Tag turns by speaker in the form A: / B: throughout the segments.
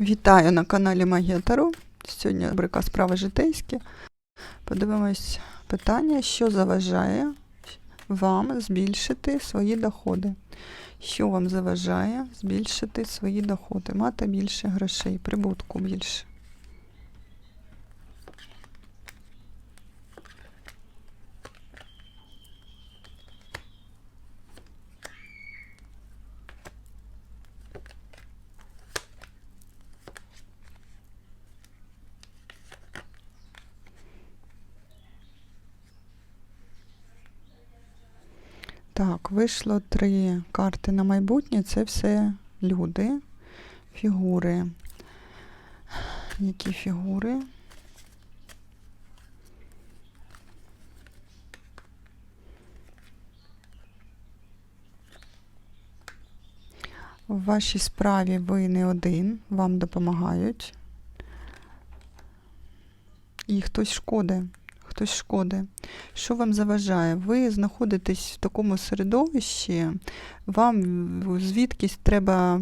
A: Вітаю на каналі Магія Таро. Сьогодні рубрика справи житейські. Подивимось питання, що заважає вам збільшити свої доходи. Що вам заважає збільшити свої доходи, мати більше грошей, прибутку більше. Так, вийшло три карти на майбутнє. Це все люди, фігури. Які фігури? В вашій справі ви не один, вам допомагають. І хтось шкоди. Хтось шкоди. Що вам заважає? Ви знаходитесь в такому середовищі, вам звідкись треба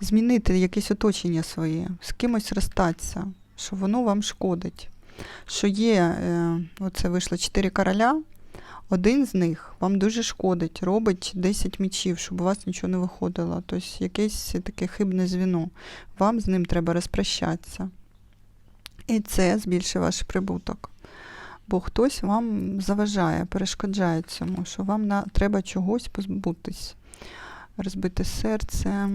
A: змінити якесь оточення своє, з кимось розстатися, що воно вам шкодить. Що є, е, оце вийшло 4 короля, один з них вам дуже шкодить, робить 10 мічів, щоб у вас нічого не виходило. Тобто якесь таке хибне звіно. Вам з ним треба розпрощатися. І це збільшить ваш прибуток. Бо хтось вам заважає, перешкоджає цьому, що вам на, треба чогось позбутись. Розбите серце.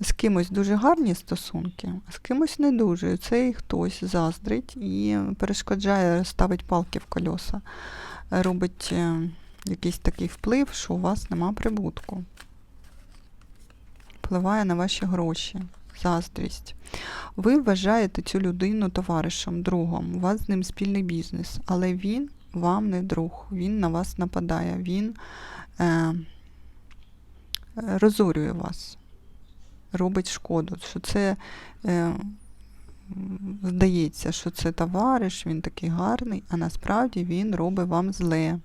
A: З кимось дуже гарні стосунки, а з кимось не дуже. Цей хтось заздрить і перешкоджає, ставить палки в колеса, робить е, якийсь такий вплив, що у вас нема прибутку. Впливає на ваші гроші заздрість. Ви вважаєте цю людину товаришем, другом, у вас з ним спільний бізнес, але він вам не друг, він на вас нападає, він е, розорює вас, робить шкоду. Що це е, здається, що це товариш, він такий гарний, а насправді він робить вам зле.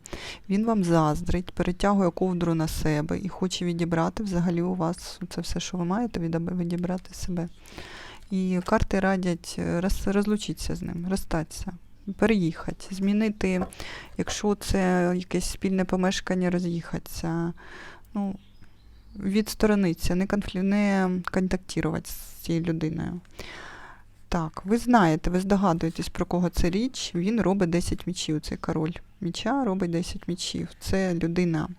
A: Він вам заздрить, перетягує ковдру на себе і хоче відібрати взагалі у вас це все, що ви маєте, відібрати себе. І карти радять е, роз, розлучитися з ним, розстатися, переїхати, змінити, якщо це якесь спільне помешкання, роз'їхатися. Ну, відсторонитися, не, конфлі... не контактувати з цією людиною. Так, ви знаєте, ви здогадуєтесь, про кого це річ. Він робить 10 мічів. Цей король міча робить 10 мічів. Це людина,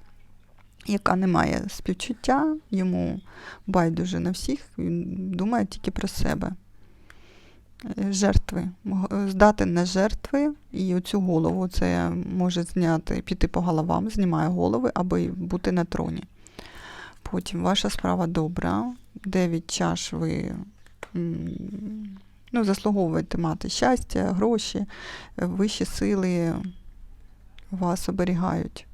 A: яка не має співчуття, йому байдуже на всіх, він думає тільки про себе. Е, Жертви. Здати на жертви, і оцю голову це може зняти, піти по головам, знімає голови, аби бути на троні. Потім ваша справа добра. Дев'ять чаш ви ну, заслуговуєте мати щастя, гроші, е, вищі сили вас оберігають.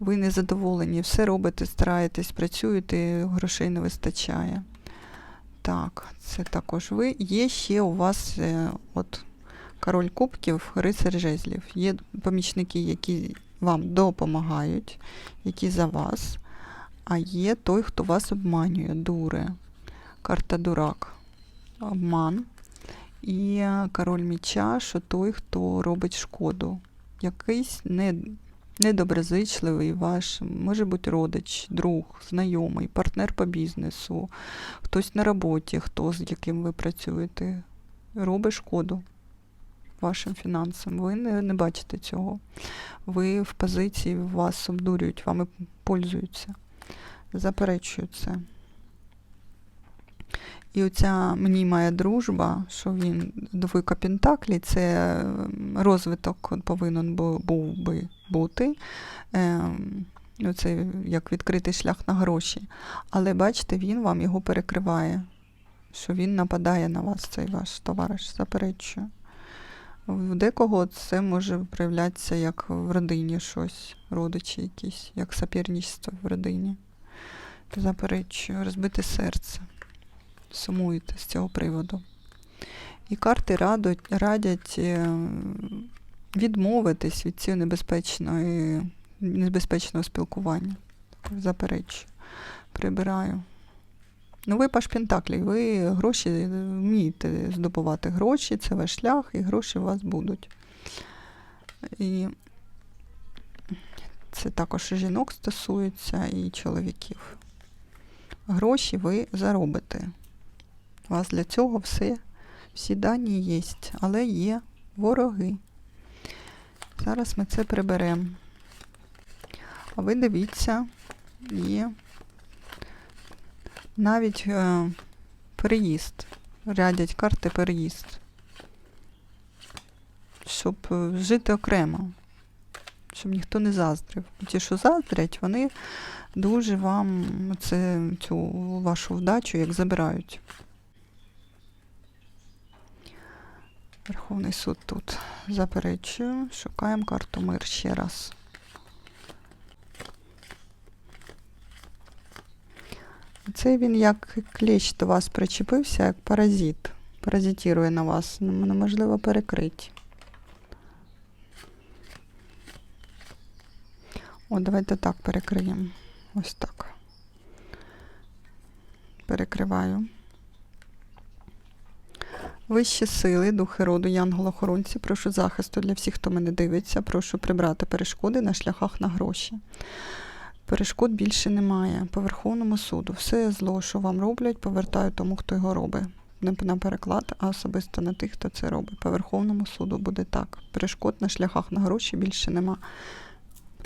A: Ви не задоволені, все робите, стараєтесь, працюєте, грошей не вистачає. Так, це також ви. Є ще у вас е, от король кубків, рицар жезлів. Є помічники, які вам допомагають, які за вас. А є той, хто вас обманює, дуре. Карта дурак. Обман. І король міча, що той, хто робить шкоду. Якийсь не, недоброзичливий ваш, може бути родич, друг, знайомий, партнер по бізнесу, хтось на роботі, хто з яким ви працюєте, робить шкоду вашим фінансам. Ви не, не бачите цього. Ви в позиції, вас обдурюють, вами пользуються. Заперечую це. І оця мені має дружба, що він двойка Пентаклі, це ем, розвиток повинен був би бути. Ем, Це як відкритий шлях на гроші. Але бачите, він вам його перекриває, що він нападає на вас, цей ваш товариш, заперечую. В декого це може проявлятися як в родині щось, родичі якісь, як соперництво в родині. Заперечую, розбите серце сумуєте з цього приводу. І карти радуть, радять е, відмовитись від цього небезпечної, небезпечного спілкування. Заперечую. Прибираю Ну, ви паш Пентаклі, ви гроші вмієте здобувати гроші, це ваш шлях, і гроші у вас будуть. І це також жінок стосується, і чоловіків. Гроші ви заробите. У вас для цього все, всі дані є, але є вороги. Зараз ми це приберемо. А ви дивіться, є навіть е, переїзд. Рядять карти переїзд. Щоб е, жити окремо. Щоб ніхто не заздрив. Ті, що заздрять, вони дуже вам це, цю вашу вдачу як забирають. Верховний суд тут заперечую. Шукаємо карту мир ще раз. Це він як клещ до вас причепився, як паразит. Паразитірує на вас. Неможливо перекрити. О, давайте так перекриємо. Ось так. Перекриваю. Вищі сили, духи роду, янголохоронці, прошу захисту для всіх, хто мене дивиться. Прошу прибрати перешкоди на шляхах на гроші. Перешкод більше немає. По Верховному суду. Все зло, що вам роблять, повертаю тому, хто його робить. Не на переклад, а особисто на тих, хто це робить. По Верховному суду буде так. Перешкод на шляхах на гроші більше нема.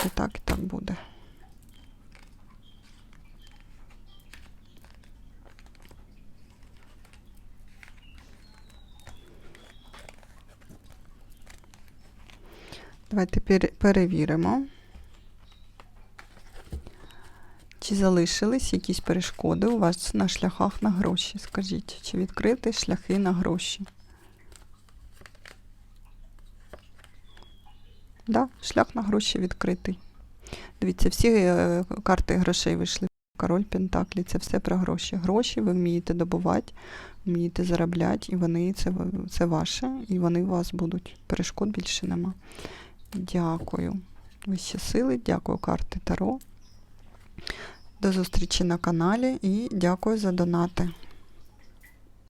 A: І так, і так буде. Давайте перевіримо. Чи залишились якісь перешкоди у вас на шляхах на гроші? Скажіть, чи відкриті шляхи на гроші? Да, шлях на гроші відкритий. Дивіться, всі е, карти грошей вийшли. Король Пентаклі, це все про гроші. Гроші ви вмієте добувати, вмієте заробляти, і вони це, це ваше, і вони у вас будуть. Перешкод більше нема. Дякую. Вищі сили, дякую, карти Таро. До зустрічі на каналі і дякую за донати.